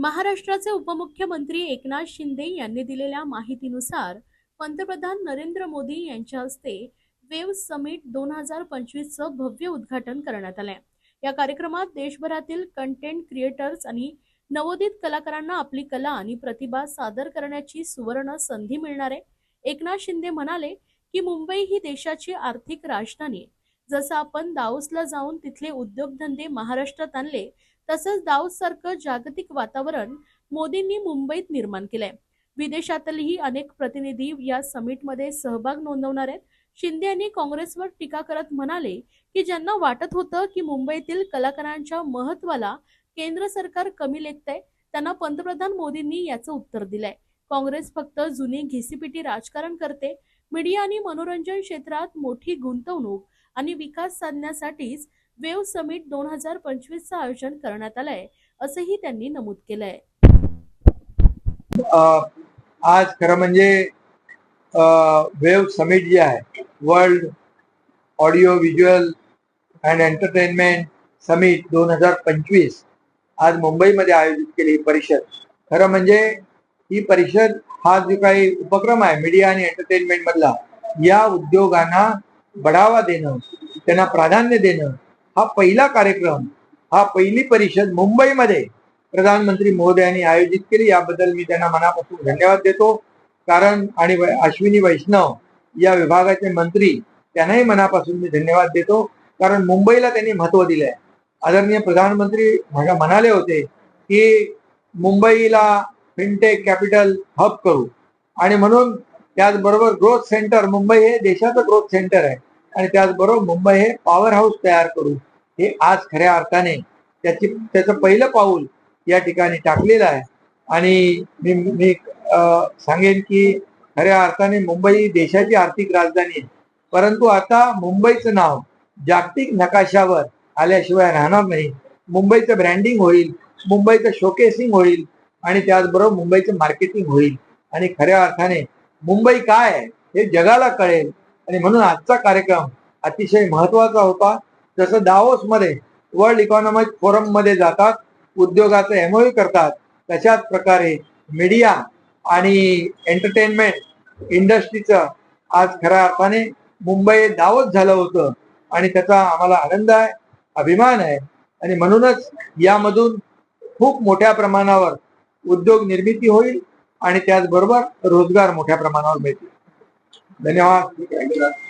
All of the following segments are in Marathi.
महाराष्ट्राचे उपमुख्यमंत्री एकनाथ शिंदे यांनी दिलेल्या माहितीनुसार पंतप्रधान नरेंद्र मोदी यांच्या हस्ते वेव समिट दोन हजार पंचवीसचं भव्य उद्घाटन करण्यात आलंय. या कार्यक्रमात देशभरातील कंटेंट क्रिएटर्स आणि नवोदित कलाकारांना आपली कला आणि प्रतिभा सादर करण्याची सुवर्ण संधी मिळणार आहे. एकनाथ शिंदे म्हणाले की मुंबई ही देशाची आर्थिक राजधानी आहे. जसं आपण दाओसला जाऊन तिथले उद्योगधंदे महाराष्ट्रात आणले तसंच दाऊद सारखं जागतिक वातावरण मोदींनी मुंबईत निर्माण केलंय. विदेशातलेही अनेक प्रतिनिधी या समिटमध्ये सहभाग नोंदवणार आहेत. शिंदे यांनी काँग्रेसवर टीका करत म्हणाले की ज्यांना वाटत होतं की मुंबईतील कलाकारांच्या महत्वाला केंद्र सरकार कमी लेखतंय त्यांना पंतप्रधान मोदींनी याचं उत्तर दिलंय. काँग्रेस फक्त जुनी घिसीपिटी राजकारण करते. मीडिया आणि मनोरंजन क्षेत्रात मोठी गुंतवणूक आणि विकास साधण्यासाठीच वेव समिट दोन हजार पंचवीसचं आयोजन करण्यात आलंय असंही त्यांनी नमूद केलंय. आज खरं म्हणजे वेव समिट जे आहे world audio visual and entertainment summit दोन हजार पंचवीस आज मुंबईमध्ये आयोजित केली ही परिषद. खरं म्हणजे ही परिषद हा जो काही उपक्रम आहे मीडिया आणि एंटरटेनमेंट मधला या उद्योगांना बढावा देणं त्यांना प्राधान्य देणं हा पहिला कार्यक्रम हा पहिली परिषद मुंबईमध्ये प्रधानमंत्री महोदयांनी आयोजित केली. याबद्दल मी त्यांना मनापासून धन्यवाद देतो. कारण आणि अश्विनी वैष्णव या विभागाचे मंत्री त्यांनाही मनापासून मी धन्यवाद देतो. कारण मुंबईला त्यांनी महत्त्व दिलंय. आदरणीय प्रधानमंत्री म्हणाले होते की मुंबईला फिनटेक कॅपिटल हब करू. आणि म्हणून त्याचबरोबर ग्रोथ सेंटर मुंबई हे देशाचं ग्रोथ सेंटर आहे. आणि त्याचबरोबर मुंबई हे पॉवर हाऊस तयार करू. हे आज खऱ्या अर्थाने त्याची त्याचं पहिलं पाऊल या ठिकाणी टाकलेलं आहे. आणि मी मी सांगेन की खऱ्या अर्थाने मुंबई देशाची आर्थिक राजधानी आहे. परंतु आता मुंबईचं नाव जागतिक नकाशावर आल्याशिवाय राहणार नाही. मुंबईचं ब्रँडिंग होईल मुंबईचं शोकेसिंग होईल आणि त्याचबरोबर मुंबईचं मार्केटिंग होईल. आणि खऱ्या अर्थाने मुंबई काय आहे हे जगाला कळेल. आणि म्हणून आजचा कार्यक्रम अतिशय महत्त्वाचा होता. जसं दावोस मध्ये वर्ल्ड इकॉनॉमिक फोरममध्ये जातात उद्योगाचं एमओयू करतात तशाच प्रकारे मीडिया आणि एंटरटेनमेंट इंडस्ट्रीचं आज खऱ्या अर्थाने मुंबई दावत झालं होतं आणि त्याचा आम्हाला आनंद आहे अभिमान आहे. आणि म्हणूनच यामधून खूप मोठ्या प्रमाणावर उद्योग निर्मिती होईल आणि त्याचबरोबर रोजगार मोठ्या प्रमाणावर मिळतील. धन्यवाद.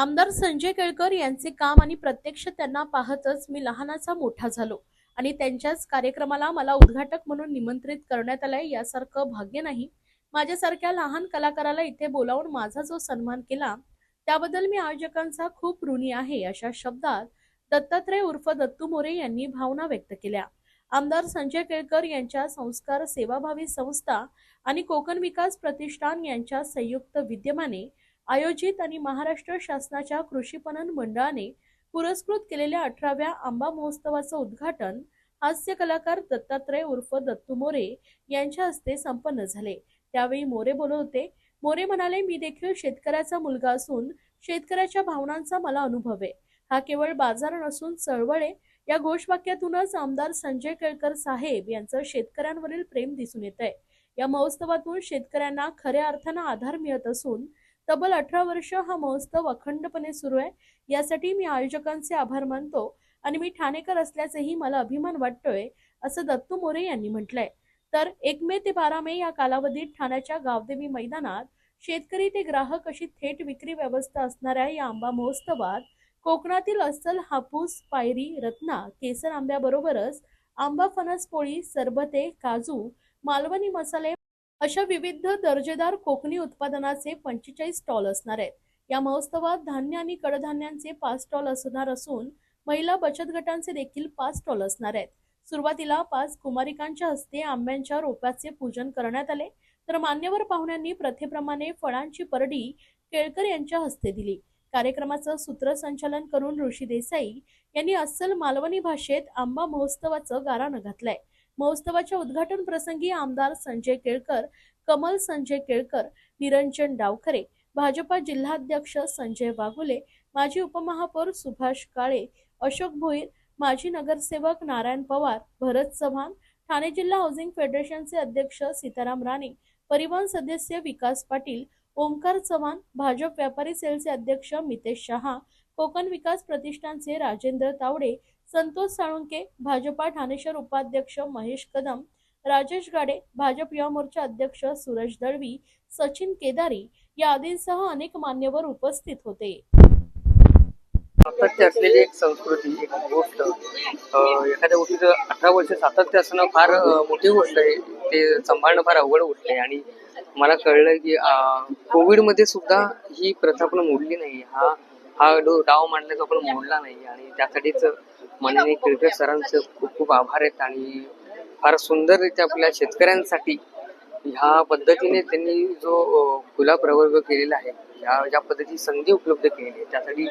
आमदार संजय केळकर यांचे काम आणि प्रत्यक्ष त्यांना पाहतच मी लहानाचा मोठा झालो. आणि त्यांच्याच कार्यक्रमाला मला उद्घाटक म्हणून निमंत्रित करण्यात आलंय यासारखं भाग्य नाही. माझ्यासारख्या लहान कलाकाराला इथे बोलावून माझा जो सन्मान केला त्याबद्दल मी आयोजकांचा खूप ऋणी आहे अशा शब्दात दत्तात्रय उर्फ दत्तू मोरे यांनी भावना व्यक्त केल्या. आमदार संजय केळकर यांच्या संस्कार सेवाभावी संस्था आणि कोकण विकास प्रतिष्ठान यांच्या संयुक्त विद्यमाने आयोजित आणि महाराष्ट्र शासनाच्या कृषी पणन मंडळाने पुरस्कृत केलेल्या अठराव्या आंबा महोत्सवाचं उद्घाटन हास्य कलाकार दत्तात्रय उर्फ दत्तू मोरे यांच्या हस्ते संपन्न झाले. त्यावेळी मोरे बोलत होते मोरे म्हणाले मी देखील शेतकऱ्याचा मुलगा असून शेतकऱ्याच्या भावनांचा मला अनुभव आहे. हा केवळ बाजार नसून चळवळ आहे. या घोषवाक्यातूनच आमदार संजय केळकर साहेब यांचं शेतकऱ्यांवरील प्रेम दिसून येत आहे या महोत्सवातून शेतकऱ्यांना खऱ्या अर्थानं आधार मिळत असून तब्बल अठरा वर्ष हा महोत्सव अखंडपणे सुरू आहे. यासाठी मी आयोजकांचे आभार मानतो आणि मी ठाणेकर असल्याचेही मला अभिमान वाटतोय असं दत्तू मोरे यांनी म्हटलंय. तर एक मे ते बारा मे या कालावधीत ठाण्याच्या गावदेवी मैदानात शेतकरी ते ग्राहक अशी थेट विक्री व्यवस्था असणाऱ्या या आंबा महोत्सवात कोकणातील अस्सल हापूस पायरी रत्ना केसर आंब्याबरोबरच आंबा फणस पोळी सरबते काजू मालवणी मसाले अशा विविध दर्जेदार कोकणी उत्पादनाचे पंचेचाळीस स्टॉल असणार आहेत. या महोत्सवात धान्य आणि कडधान्यांचे पाच स्टॉल असणार असून महिला बचत गटांचे देखील पाच स्टॉल असणार आहेत. सुरुवातीला पाच कुमारिकांच्या हस्ते आंब्यांच्या रोपाचे पूजन करण्यात आले. तर मान्यवर पाहुण्यांनी प्रथेप्रमाणे फळांची परडी केळकर यांच्या हस्ते दिली. कार्यक्रमाचं सूत्रसंचालन करून ऋषी देसाई यांनी अस्सल मालवणी भाषेत आंबा महोत्सवाचं गाराणं घातलंय. महोत्सवाच्या उद्घाटन प्रसंगी आमदार संजय केळकर कमल संजय केळकर निरंजन डावखरे भाजपा जिल्हाध्यक्ष संजय वाघुले माजी उपमहापौर सुभाष काळे अशोक भोईर माजी नगरसेवक नारायण पवार भरत चव्हाण ठाणे जिल्हा हाऊसिंग फेडरेशनचे अध्यक्ष सीताराम राणे परिवहन सदस्य विकास पाटील ओमकार चव्हाण भाजप व्यापारी सेलचे अध्यक्ष मितेश शहा कोकण विकास प्रतिष्ठानचे राजेंद्र तावडे संतोष साळुंके भाजपा ठाणेश्वर उपाध्यक्ष महेश कदम राजेश गाडे भाजप युवा मोर्चा अध्यक्ष सूरज दळवी सचिन केदारी या आदींसह अनेक मान्यवर उपस्थित होते. सातत्य असलेली एक संस्कृती एक गोष्ट एखाद्या गोष्टीचं अठरा वर्ष सातत्य असणं फार मोठी गोष्ट आहे. ते सांभाळणं फार अवघड गोष्ट आहे. आणि मला कळलं की कोविडमध्ये सुद्धा ही प्रथा आपण मोडली नाही. हा हा डो डाव मांडण्याचा आपण मोडला नाही. आणि त्यासाठीच माननीय केळकर सरांचं खूप खूप आभार आहेत आणि फार सुंदररित्या आपल्या शेतकऱ्यांसाठी ह्या पद्धतीने त्यांनी जो खुला प्रवर्ग केलेला आहे या ज्या पद्धतीची संधी उपलब्ध केलेली आहे. त्यासाठी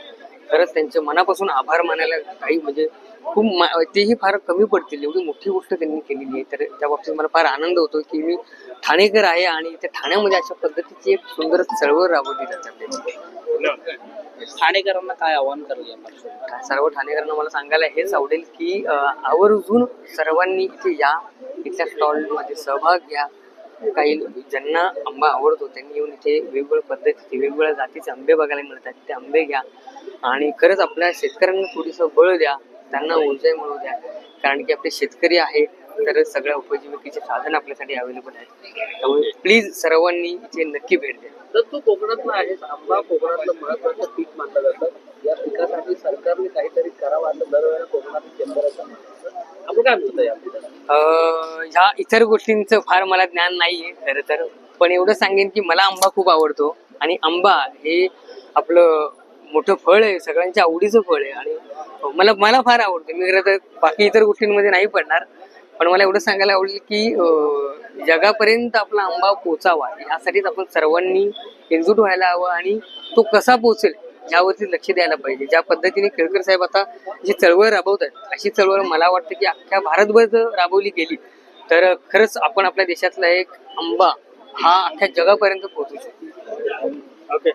खरंच त्यांचे मनापासून आभार मानायला काही म्हणजे खूप तेही फार कमी पडतील. एवढी मोठी गोष्ट त्यांनी केलेली आहे. तर त्या बाबतीत मला फार आनंद होतो की मी ठाणेकर आहे आणि त्या ठाण्यामध्ये अशा पद्धतीची एक सुंदर चळवळ राबवली जाते. ठाणेकरांना काय आव्हान करूया? आपण सर्व ठाणेकरांना मला सांगायला हेच आवडेल की आवर्जून सर्वांनी इथे या इथल्या स्टॉलमध्ये सहभाग घ्या. काही ज्यांना आंबा आवडतो त्यांनी येऊन इथे वेगवेगळ्या पद्धतीचे वेगवेगळ्या जातीचे आंबे बघायला मिळतात. ते आंबे घ्या. आणि खरंच आपल्या शेतकऱ्यांना थोडीसं बळ द्या. त्यांना ऊर्जा मिळवू द्या. कारण की आपले शेतकरी आहे तर सगळ्या उपजीविकेचे साधन आपल्यासाठी अवेलेबल आहेत. त्यामुळे प्लीज सर्वांनी इथे नक्की भेट द्या. तर तू कोकणातला आहेस. आंबा कोकणातलं महत्वाचं पीक मानलं जातं. या पिकासाठी सरकारने काहीतरी करावं असं दरवेळेला कोकणातील चेंबर आपण काय म्हणतो याबद्दल अं, ह्या इतर गोष्टींचं फार मला ज्ञान नाहीये खरं तर. पण एवढं सांगेन की मला आंबा खूप आवडतो. आणि आंबा हे आपलं मोठं फळ आहे सगळ्यांच्या आवडीचं फळ आहे. आणि मला मला फार आवडतं. मी खरं तर बाकी इतर गोष्टींमध्ये नाही पडणार. पण मला एवढं सांगायला आवडेल की जगापर्यंत आपला आंबा पोचावा यासाठीच आपण सर्वांनी एकजूट व्हायला हवं आणि तो कसा पोचेल यावरती लक्ष द्यायला पाहिजे. ज्या पद्धतीने केळकर साहेब आता जी चळवळ राबवतात अशी चळवळ मला वाटतं की अख्ख्या भारतभर जर राबवली गेली तर खरंच आपण आपल्या देशातला एक आंबा हा अख्ख्या जगापर्यंत पोहोचू शकतो. ओके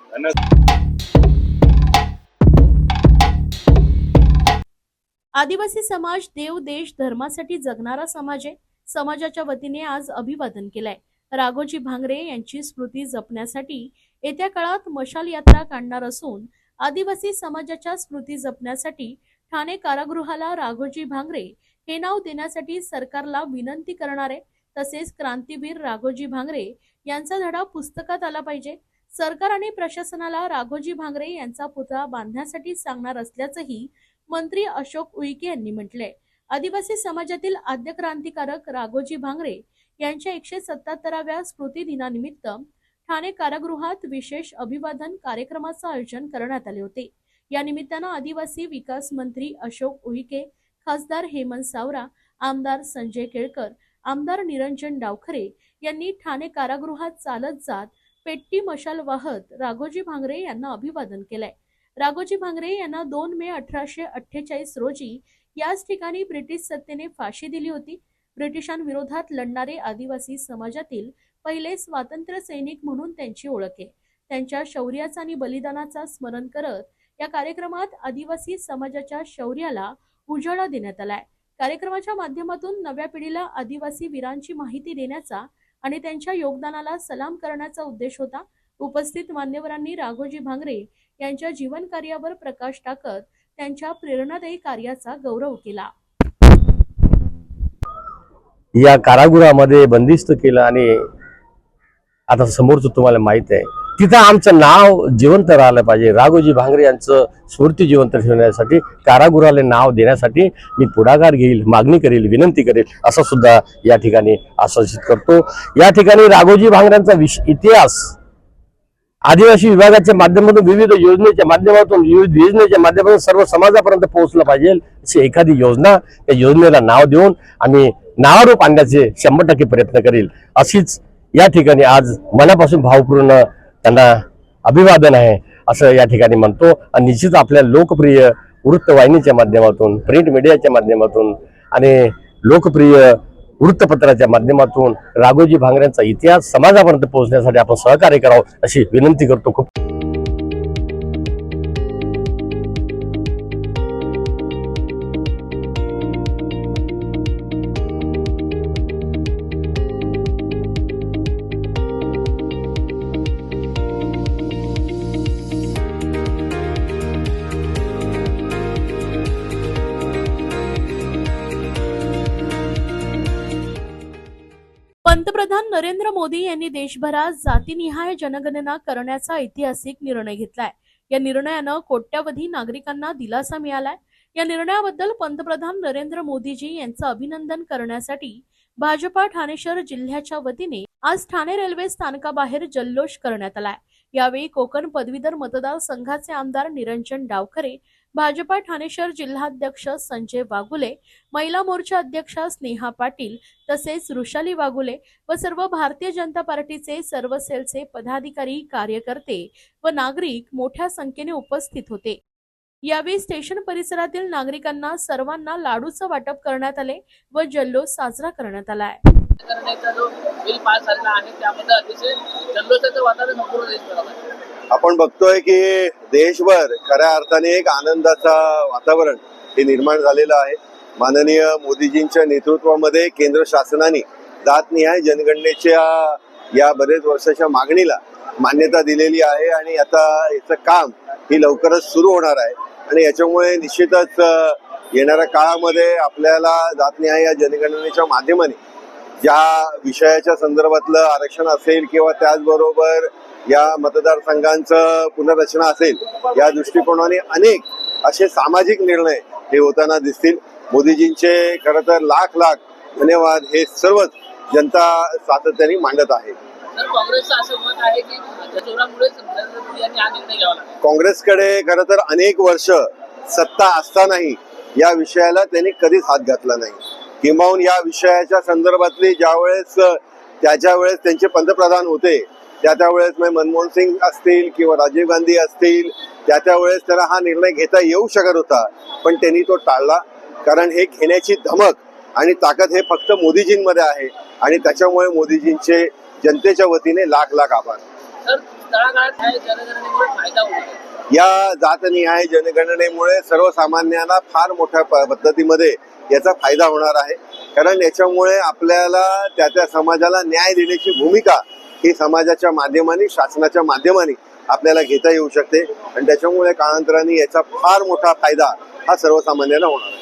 आदिवासी समाज देव देश धर्मासाठी जगणारा समाज आहे. समाजाच्या वतीने आज अभिवादन केलंय. राघोजी भांगरे यांची स्मृती जपण्यासाठी येत्या काळात मशाल यात्रा काढणार असून आदिवासी समाजाच्या स्मृती जपण्यासाठी ठाणे कारागृहाला राघोजी भांगरे हे नाव देण्यासाठी सरकारला विनंती करणार आहे. तसेच क्रांतीवीर राघोजी भांगरे यांचा धडा पुस्तकात आला पाहिजे. सरकार आणि प्रशासनाला राघोजी भांगरे यांचा पुतळा बांधण्यासाठी सांगणार असल्याचंही मंत्री अशोक उईके यांनी म्हटलंय. आदिवासी समाजातील आद्य क्रांतिकारक राघोजी भांगरे यांच्या एकशे सत्याहत्तराव्या स्मृती दिनानिमित्त ठाणे कारागृहात विशेष अभिवादन कार्यक्रमाचं आयोजन करण्यात आले होते. या निमित्तानं आदिवासी विकास मंत्री अशोक उईके खासदार हेमंत सावरा आमदार संजय केळकर आमदार निरंजन डावखरे यांनी ठाणे कारागृहात चालत जात पेट्टी मशाल वाहत राघोजी भांगरे यांना अभिवादन केलंय. राघोजी भांगरे यांना दोन मे अठराशे अठ्ठेचाळीस रोजी याच ठिकाणी ब्रिटिश सत्तेने फाशी दिली होती. ब्रिटिशांविरोधात लढणारे आदिवासी समाजातील पहिले स्वातंत्र्य सैनिक म्हणून त्यांची ओळख आहे. त्यांच्या शौर्याचा आणि बलिदानाचा स्मरण करत या कार्यक्रमात आदिवासी समाजाच्या शौर्याला उजाळा देण्यात आलाय. कार्यक्रमाच्या माध्यमातून नव्या पिढीला आदिवासी वीरांची माहिती देण्याचा आणि त्यांच्या योगदानाला सलाम करण्याचा उद्देश होता. उपस्थित मान्यवरांनी राघोजी भांगरे यांच्या जीवन कार्यावर प्रकाश टाकत त्यांच्या प्रेरणादायी कार्याचा गौरव केला. या कारागृहामध्ये बंदिस्त केलं आणि आता समोरचं तुम्हाला माहीत आहे. तिथं आमचं नाव जिवंत राहिलं पाहिजे. राघोजी भांगरे यांचं स्मृती जिवंत ठेवण्यासाठी कारागृहाला नाव देण्यासाठी मी पुढाकार घेईल मागणी करेल विनंती करेल असं सुद्धा या ठिकाणी आश्वासित करतो. या ठिकाणी राघोजी भांगऱ्यांचा विश इतिहास आदिवासी विभागाच्या माध्यमातून विविध योजनेच्या माध्यमातून विविध योजनेच्या माध्यमातून सर्व समाजापर्यंत पोहोचलं पाहिजे अशी एखादी योजना त्या योजनेला नाव देऊन आम्ही नावारूप आणण्याचे शंभर टक्के प्रयत्न करील. अशीच या ठिकाणी आज मनापासून भावपूर्ण त्यांना अभिवादन आहे असं या ठिकाणी म्हणतो. आणि निश्चित आपल्या लोकप्रिय वृत्तवाहिनीच्या माध्यमातून प्रिंट मीडियाच्या माध्यमातून आणि लोकप्रिय वृत्तपत्राच्या माध्यमातून राघोजी भांगऱ्यांचा इतिहास समाजापर्यंत पोहोचण्यासाठी आपण सहकार्य करावं अशी विनंती करतो. खूप पंतप्रधान नरेंद्र मोदी यांनी देशभरात जातीनिहाय जनगणना करण्याचा ऐतिहासिक निर्णय घेतलाय. या निर्णयानं कोट्यावधी नागरिकांना दिलासा मिळालाय. या निर्णयाबद्दल पंतप्रधान नरेंद्र मोदीजी यांचं अभिनंदन करण्यासाठी भाजपा ठाणे शहर जिल्ह्याच्या वतीने आज ठाणे रेल्वे स्थानकाबाहेर जल्लोष करण्यात आलाय. यावेळी कोकण पदवीधर मतदारसंघाचे आमदार निरंजन डावखरे भाजपा ठाणे शहर जिल्हाध्यक्ष संजय वाघुले महिला मोर्चा अध्यक्षा स्नेहा पाटील तसेच वृषाली वाघुले व सर्व भारतीय जनता पार्टीचे सर्व सेलचे पदाधिकारी कार्यकर्ते व नागरिक मोठ्या संख्येने उपस्थित होते. यावेळी स्टेशन परिसरातील नागरिकांना सर्वांना लाडूचं वाटप करण्यात आले व जल्लोष साजरा करण्यात आलाय करण्याचा जो बिल पास झालेला आहे त्यामध्ये अतिशय जल्लोषाचं वातावरण संपूर्ण देशभरात आहे आपण बघतोय की देशभर खऱ्या अर्थाने एक आनंदाचा वातावरण हे निर्माण झालेलं आहे. माननीय मोदीजींच्या नेतृत्वामध्ये केंद्र शासनाने जातनिहाय जनगणनेच्या या बरेच वर्षाच्या मागणीला मान्यता दिलेली आहे आणि आता याचं काम ही लवकरच सुरू होणार आहे. आणि याच्यामुळे निश्चितच येणाऱ्या काळामध्ये आपल्याला जातनिहाय या जनगणनेच्या माध्यमाने ज्या विषयाच्या संदर्भातलं आरक्षण असेल किंवा त्याचबरोबर या मतदारसंघांचं पुनर्रचना असेल या दृष्टिकोनाने अनेक असे सामाजिक निर्णय हे होताना दिसतील. मोदीजींचे खरं तर लाख लाख धन्यवाद हे सर्वच जनता सातत्याने मांडत आहे. काँग्रेसकडे खरं तर अनेक वर्ष सत्ता असतानाही या विषयाला त्यांनी कधीच हात घातला नाही. किंबहुन या विषयाच्या संदर्भातली ज्यावेळेस त्याच्या वेळेस त्यांचे पंतप्रधान होते त्या त्यावेळेस म्हणजे मनमोहन सिंग असतील किंवा राजीव गांधी असतील त्या त्यावेळेस त्याला हा निर्णय घेता येऊ शकत होता पण त्यांनी तो टाळला. कारण हे घेण्याची धमक आणि ताकद हे फक्त मोदीजींमध्ये आहे आणि त्याच्यामुळे मोदीजींचे जनतेच्या वतीने लाख लाख आभार आहे या जातनिहाय जनगणनेमुळे सर्वसामान्यांना फार मोठ्या पद्धतीमध्ये याचा फायदा होणार आहे. कारण याच्यामुळे आपल्याला त्या त्या समाजाला न्याय देण्याची भूमिका ही समाजाच्या माध्यमाने शासनाच्या माध्यमाने आपल्याला घेता येऊ शकते. आणि त्याच्यामुळे काळांतराने याचा फार मोठा फायदा हा सर्वसामान्यांना होणार